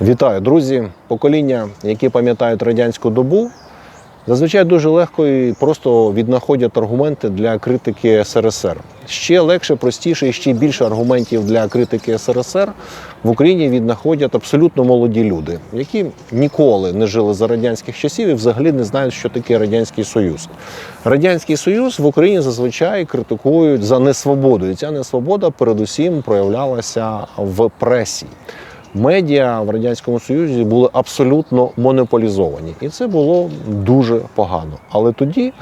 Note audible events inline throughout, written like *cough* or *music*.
Вітаю, друзі! Покоління, які пам'ятають радянську добу, зазвичай дуже легко і просто віднаходять аргументи для критики СРСР. Ще легше, простіше і ще більше аргументів для критики СРСР в Україні віднаходять абсолютно молоді люди, які ніколи не жили за радянських часів і взагалі не знають, що таке радянський союз. Радянський союз в Україні зазвичай критикують за несвободу, і ця несвобода передусім проявлялася в пресі медіа в радянському союзі були абсолютно монополізовані, і це було дуже погано. Але тоді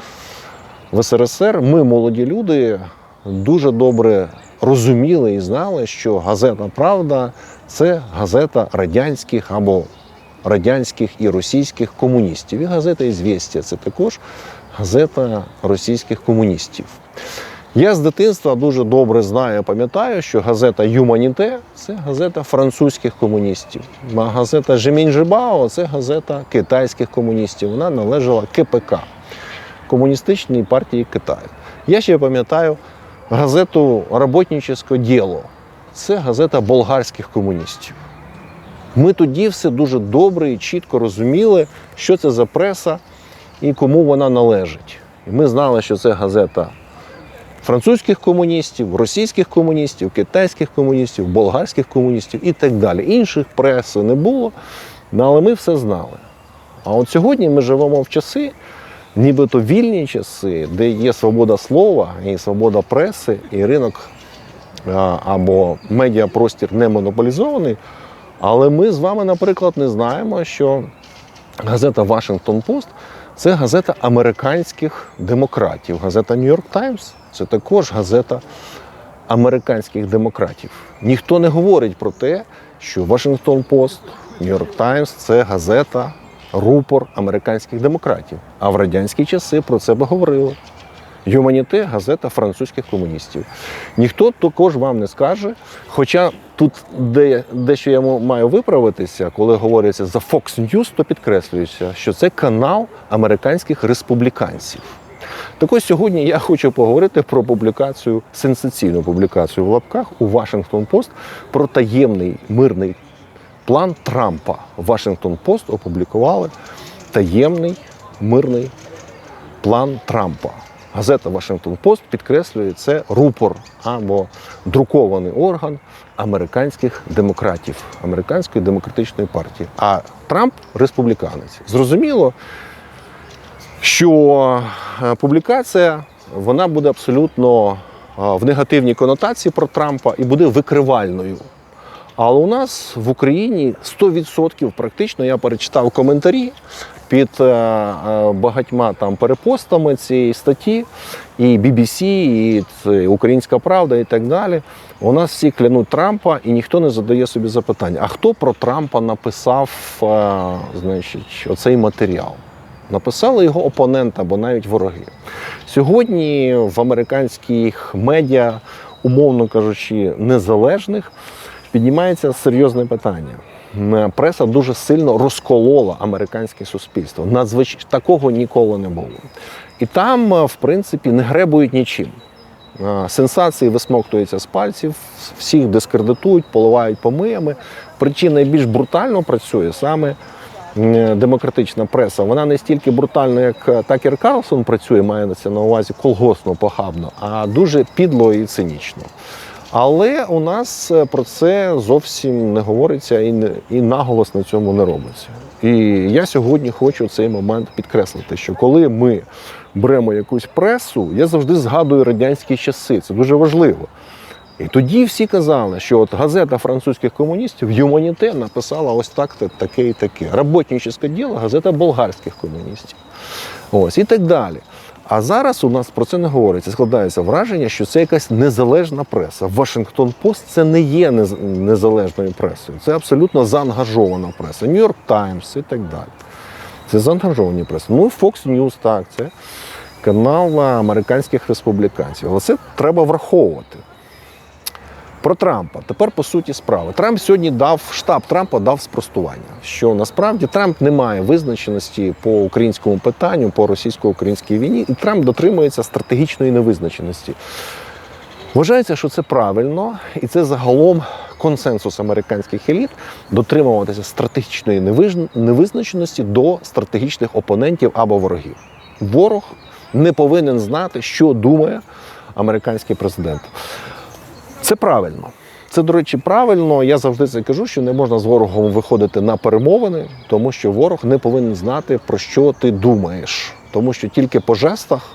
в СРСР ми, молоді люди, дуже добре розуміли і знали, що газета Правда це газета радянських або радянських і російських комуністів. І газета «Ізвєстія» – це також газета російських комуністів. Я з дитинства дуже добре знаю, пам'ятаю, що газета Юманіте це газета французьких комуністів. А газета Жемінь Жибао це газета китайських комуністів. Вона належала КПК Комуністичній партії Китаю. Я ще пам'ятаю газету Роботнічеське діло. Це газета болгарських комуністів. Ми тоді все дуже добре і чітко розуміли, що це за преса і кому вона належить. І ми знали, що це газета французьких комуністів, російських комуністів, китайських комуністів, болгарських комуністів і так далі. Інших преси не було, ну, але ми все знали. А от сьогодні ми живемо в часи, нібито вільні часи, де є свобода слова і свобода преси, і ринок або медіапростір не монополізований. Але ми з вами, наприклад, не знаємо, що газета Вашингтон Пост це газета американських демократів. Газета Нью-Йорк Таймс це також газета американських демократів. Ніхто не говорить про те, що Вашингтон Пост, Нью-Йорк Таймс це газета, рупор американських демократів. А в радянські часи про це би говорили. Юманіте газета французьких комуністів. Ніхто також вам не скаже. Хоча тут де, дещо я маю виправитися, коли говориться за Fox News, то підкреслюється, що це канал американських республіканців. Так ось сьогодні я хочу поговорити про публікацію, сенсаційну публікацію в лапках у Вашингтон Пост про таємний мирний план Трампа. Вашингтон Пост опублікували таємний мирний план Трампа. Газета Вашингтон Пост підкреслює це рупор або друкований орган американських демократів, американської демократичної партії. А Трамп республіканець. Зрозуміло, що е, публікація вона буде абсолютно е, в негативній конотації про Трампа і буде викривальною. Але у нас в Україні 100% практично я перечитав коментарі під е, е, багатьма там перепостами цієї статті, і BBC, і Українська Правда, і так далі. У нас всі клянуть Трампа, і ніхто не задає собі запитання: а хто про Трампа написав е, значить, оцей матеріал? Написали його опоненти або навіть вороги. Сьогодні в американських медіа, умовно кажучи, незалежних, піднімається серйозне питання. М, Преса дуже сильно розколола американське суспільство. Надзвич... Такого ніколи не було. І там, е, в принципі, не гребують нічим. Е, Сенсації висмоктуються з пальців, всіх дискредитують, поливають помиями. Причому найбільш брутально працює саме демократична преса. Вона не стільки брутально, як е, Такер Карлсон працює, має на це на увазі колгосно, похабно, а дуже підло і цинічно. Але у нас е, про це зовсім не говориться і, не, і наголос на цьому не робиться. І я сьогодні хочу цей момент підкреслити, що коли ми беремо якусь пресу, я завжди згадую радянські часи. Це дуже важливо. І тоді всі казали, що от газета французьких комуністів Юманіте написала ось так, та- таке і таке. Роботніче діло, газета болгарських комуністів. Ось і так далі. А зараз у нас про це не говориться. Складається враження, що це якась незалежна преса. Вашингтон Пост це не є незалежною пресою, це абсолютно заангажована преса. Нью-Йорк Таймс і так далі. Це заангажовані преси. Ну, Fox News, так, це канал американських республіканців. Але це треба враховувати. Про Трампа. Тепер по суті справи. Трамп сьогодні дав штаб Трампа дав спростування, що насправді Трамп не має визначеності по українському питанню, по російсько-українській війні, і Трамп дотримується стратегічної невизначеності. Вважається, що це правильно, і це загалом консенсус американських еліт дотримуватися стратегічної невизначеності до стратегічних опонентів або ворогів. Ворог не повинен знати, що думає американський президент. Це правильно. Це, до речі, правильно. Я завжди це кажу, що не можна з ворогом виходити на перемовини, тому що ворог не повинен знати, про що ти думаєш. Тому що тільки по жестах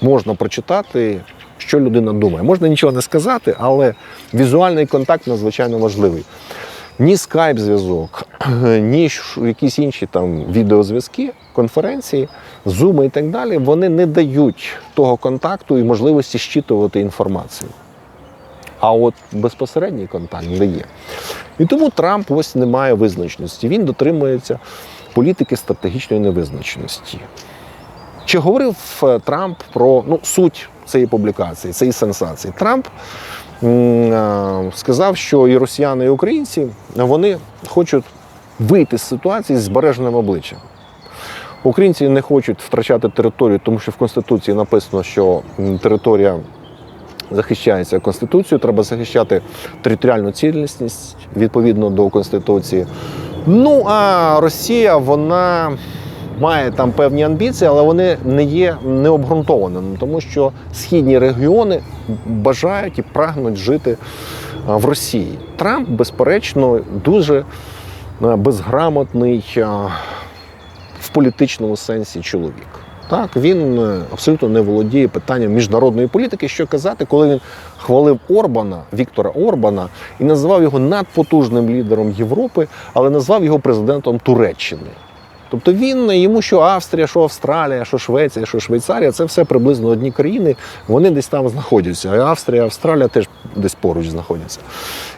можна прочитати, що людина думає. Можна нічого не сказати, але візуальний контакт надзвичайно важливий. Ні скайп-зв'язок, *clears throat* ні якісь інші там відеозв'язки, конференції, зуми і так далі, вони не дають того контакту і можливості щитувати інформацію. А от безпосередній контакт дає. І тому Трамп ось не має визначеності. Він дотримується політики стратегічної невизначеності. Чи говорив е, Трамп про ну, суть цієї публікації, цієї сенсації? Трамп е, сказав, що і росіяни, і українці вони хочуть вийти з ситуації з збереженим обличчям. Українці не хочуть втрачати територію, тому що в Конституції написано, що територія захищається Конституцією, треба захищати територіальну цілісність відповідно до Конституції. Ну а Росія, вона має там певні амбіції, але вони не є необґрунтованими, тому що східні регіони бажають і прагнуть жити в Росії. Трамп, безперечно, дуже безграмотний в політичному сенсі чоловік. Так, він е, абсолютно не володіє питанням міжнародної політики. Що казати, коли він хвалив Орбана, Віктора Орбана, і називав його надпотужним лідером Європи, але назвав його президентом Туреччини. Тобто він йому що Австрія, що Австралія, що Швеція, що Швейцарія це все приблизно одні країни. Вони десь там знаходяться. А Австрія, Австралія теж десь поруч знаходяться.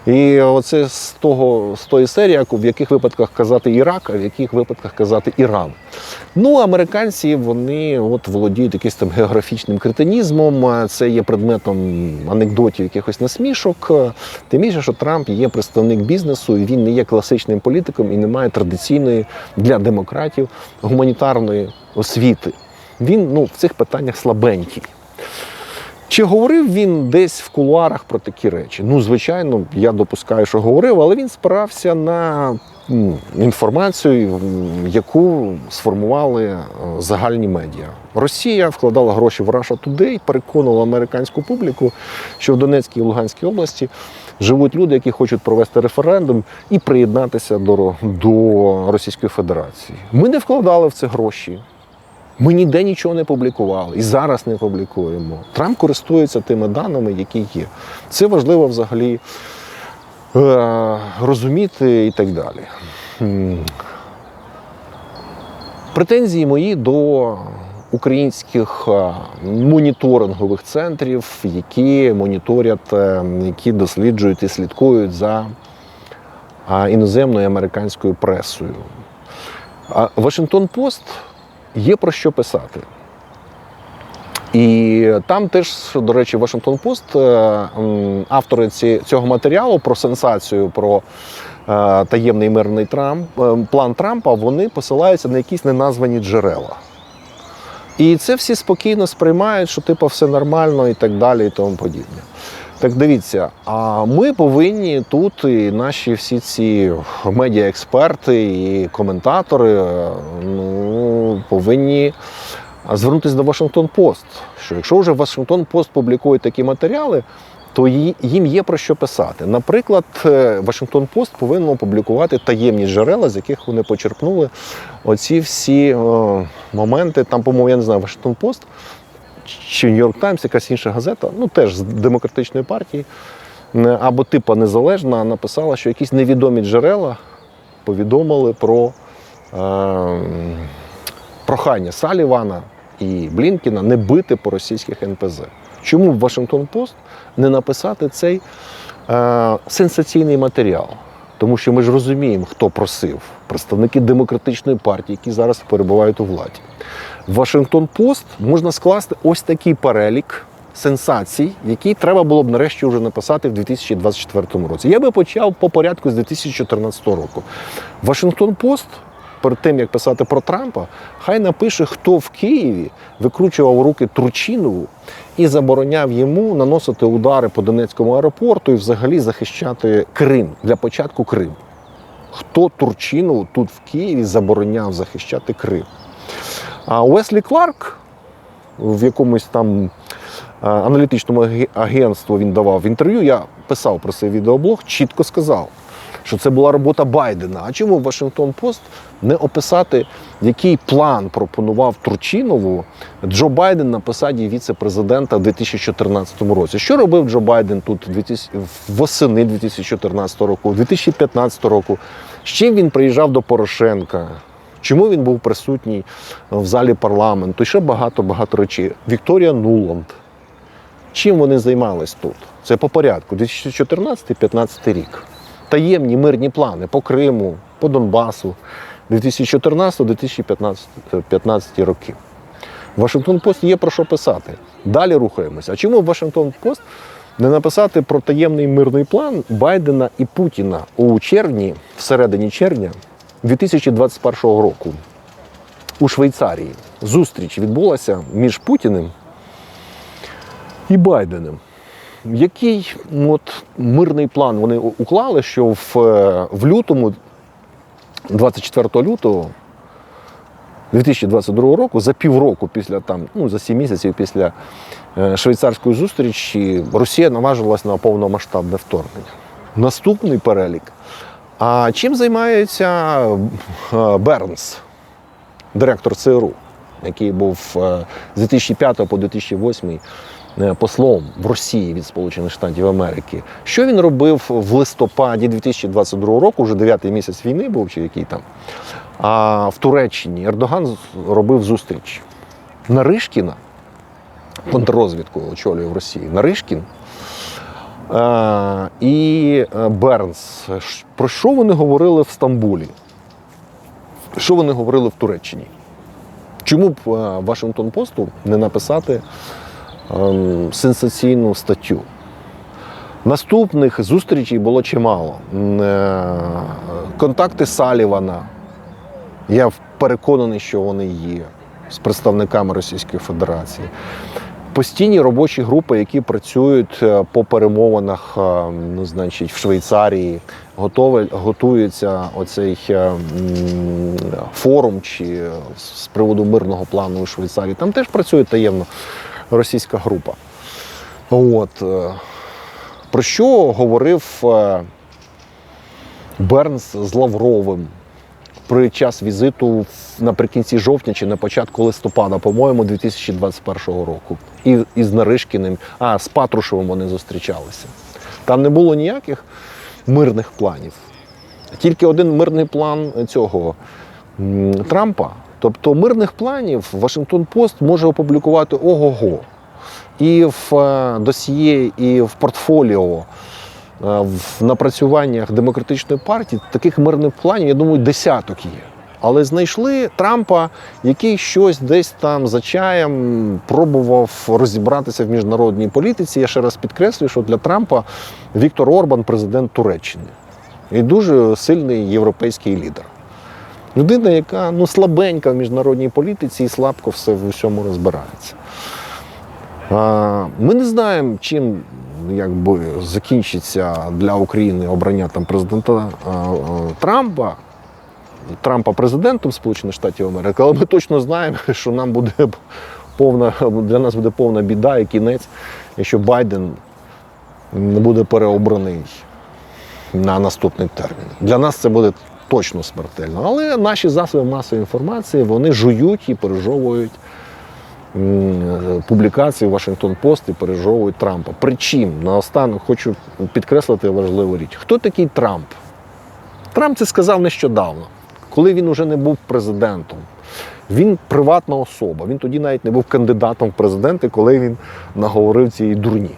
І оце з того з тої серії, в яких випадках казати Ірак, а в яких випадках казати Іран. Ну, американці вони от володіють якимось там географічним кретинізмом. Це є предметом анекдотів, якихось насмішок. Тим більше, що Трамп є представник бізнесу, і він не є класичним політиком і не має традиційної для демократів гуманітарної освіти. Він ну, в цих питаннях слабенький. Чи говорив він десь в кулуарах про такі речі? Ну, звичайно, я допускаю, що говорив, але він спирався на інформацію, яку сформували е, загальні медіа. Росія вкладала гроші в Russia Today, переконувала американську публіку, що в Донецькій і Луганській області живуть люди, які хочуть провести референдум і приєднатися до, до Російської Федерації. Ми не вкладали в це гроші. Ми ніде нічого не публікували і зараз не публікуємо. Трамп користується тими даними, які є. Це важливо взагалі е, розуміти і так далі. Претензії мої до українських е, моніторингових центрів, які моніторять, е, які досліджують і слідкують за е, іноземною американською пресою. Вашингтон Пост є про що писати. І там теж, до речі, Вашингтон Пост, е, автори цього матеріалу про сенсацію, про е, таємний мирний Трамп, е, план Трампа, вони посилаються на якісь неназвані джерела. І це всі спокійно сприймають, що типу все нормально і так далі, і тому подібне. Так дивіться, а ми повинні тут, і наші всі ці медіаексперти і коментатори, ну, повинні звернутися до Вашингтон Пост. Що якщо вже Вашингтон Пост публікує такі матеріали, то їм є про що писати. Наприклад, е, Вашингтон Пост повинен опублікувати таємні джерела, з яких вони почерпнули оці всі е, моменти. Там, по-моєму, я не знаю, Вашингтон Пост чи Нью-Йорк Таймс, якась інша газета, ну теж з демократичної партії, або типа незалежна, написала, що якісь невідомі джерела повідомили про е, прохання Салівана і Блінкіна не бити по російських НПЗ. Чому в Вашингтон Пост не написати цей е, сенсаційний матеріал? Тому що ми ж розуміємо, хто просив представники демократичної партії, які зараз перебувають у владі. В Вашингтон Пост можна скласти ось такий перелік сенсацій, які треба було б нарешті вже написати в 2024 році. Я би почав по порядку з 2014 року. Вашингтон Пост перед тим як писати про Трампа, хай напише, хто в Києві викручував руки Турчинову і забороняв йому наносити удари по Донецькому аеропорту і взагалі захищати Крим для початку Крим. Хто Турчинову тут в Києві забороняв захищати Крим? А Уеслі Кларк в якомусь там е, аналітичному агентству він давав інтерв'ю. Я писав про цей відеоблог, чітко сказав, що це була робота Байдена. А чому Вашингтон Пост не описати, який план пропонував Турчинову Джо Байден на посаді віце-президента в 2014 році? Що робив Джо Байден тут восени 2014 року, 2015 року? З чим він приїжджав до Порошенка? Чому він був присутній в залі парламенту? І ще багато-багато речей. Вікторія Нуланд. Чим вони займались тут? Це по порядку. 2014-2015 рік. Таємні мирні плани по Криму, по Донбасу 2014-2015 роки. Вашингтон Пост є про що писати. Далі рухаємося. А чому Вашингтон Пост не написати про таємний мирний план Байдена і Путіна у червні, всередині червня 2021 року у Швейцарії? Зустріч відбулася між Путіним і Байденом. Який от, мирний план вони уклали, що в, е, в лютому, 24 лютого 2022 року, за півроку після там, ну за сім місяців після е, швейцарської зустрічі, Росія наважилась на повномасштабне вторгнення. Наступний перелік. А чим займається е, Бернс, директор ЦРУ, який був з 2005 по 2008 е, послом в Росії від Сполучених Штатів Америки. Що він робив в листопаді 2022 року, вже дев'ятий місяць війни був, чи який там. А в Туреччині Ердоган робив зустріч Наришкіна, контррозвідку очолює в Росії. Наришкін е, і е, Бернс. Про що вони говорили в Стамбулі? Що вони говорили в Туреччині? Чому б е, Вашингтон Посту не написати сенсаційну статтю? Наступних зустрічей було чимало. Е, Контакти Салівана. Я переконаний, що вони є з представниками Російської Федерації. Постійні робочі групи, які працюють е, по перемовинах, е, ну, значить, в Швейцарії, готові, готується оцей форум чи з приводу мирного плану у Швейцарії. Там теж працює таємно російська група. От. е, Про що говорив е, Бернс з Лавровим при час візиту наприкінці жовтня чи на початку листопада, по-моєму, 2021 року. І, і з Наришкіним, а з Патрушевим вони зустрічалися. Там не було ніяких мирних планів. Тільки один мирний план цього Трампа. Тобто мирних планів Вашингтон Пост може опублікувати ого-го. І в е, досьє, і в портфоліо, е, в напрацюваннях демократичної партії таких мирних планів, я думаю, десяток є. Але знайшли Трампа, який щось десь там за чаєм пробував розібратися в міжнародній політиці. Я ще раз підкреслюю, що для Трампа Віктор Орбан президент Туреччини і дуже сильний європейський лідер. Людина, яка ну, слабенька в міжнародній політиці і слабко все в усьому розбирається. А, Ми не знаємо, чим якби, закінчиться для України обрання там, президента а, а, Трампа. Трампа президентом Сполучених Штатів Америки, але ми точно знаємо, *laughs* що нам буде повна для нас буде повна біда і кінець, якщо Байден не буде переобраний на наступний термін. Для нас це буде точно смертельно. Але наші засоби масової інформації вони жують і пережовують публікації Вашингтон Пост і пережовують Трампа. Причим наостанок хочу підкреслити важливу річ. Хто такий Трамп? Трамп це сказав нещодавно, коли він уже не був президентом. Він приватна особа. Він тоді навіть не був кандидатом в президенти, коли він наговорив цієї дурні.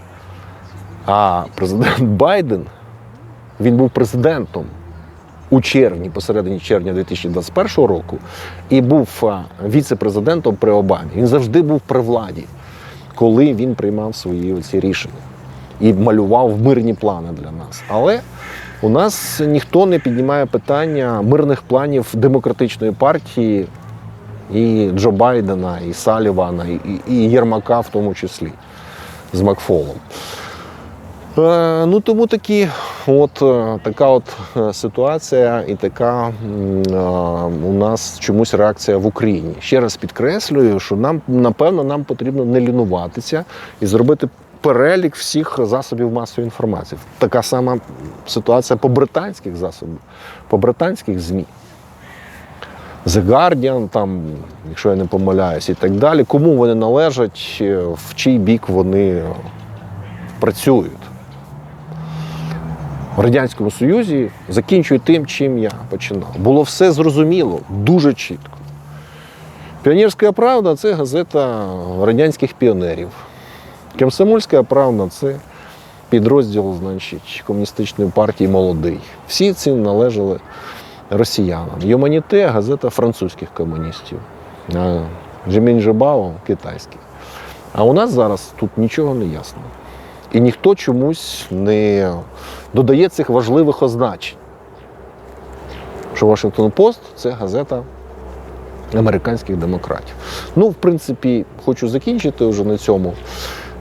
А президент Байден він був президентом у червні, посередині червня 2021 року, і був віце-президентом при Обамі. Він завжди був при владі, коли він приймав свої ці рішення і малював мирні плани для нас. Але У нас ніхто не піднімає питання мирних планів демократичної партії і Джо Байдена, і Салівана, і, і Єрмака в тому числі з Макфолом. Е, ну тому такі, от е, така от е, ситуація і така е, у нас чомусь реакція в Україні. Ще раз підкреслюю, що нам напевно нам потрібно не лінуватися і зробити перелік всіх засобів масової інформації. Така сама ситуація по британських засобах, по британських ЗМІ. The Guardian, там, якщо я не помиляюсь, і так далі. Кому вони належать, в чий бік вони працюють. В Радянському Союзі закінчую тим, чим я починав. Було все зрозуміло, дуже чітко. Піонерська правда це газета радянських піонерів. Комсомольська правда це підрозділ значить, комуністичної партії молодий. Всі ці належали росіянам. Юманіте газета французьких комуністів. а Жемін Жебао китайських. А у нас зараз тут нічого не ясно. І ніхто чомусь не додає цих важливих означень. Що Вашингтон Пост це газета американських демократів. Ну, в принципі, хочу закінчити вже на цьому.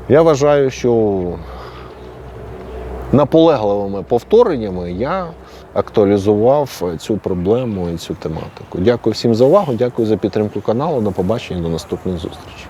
Я вважаю, що наполегливими повтореннями я актуалізував цю проблему і цю тематику. Дякую всім за увагу, дякую за підтримку каналу. До побачення, до наступних зустрічей.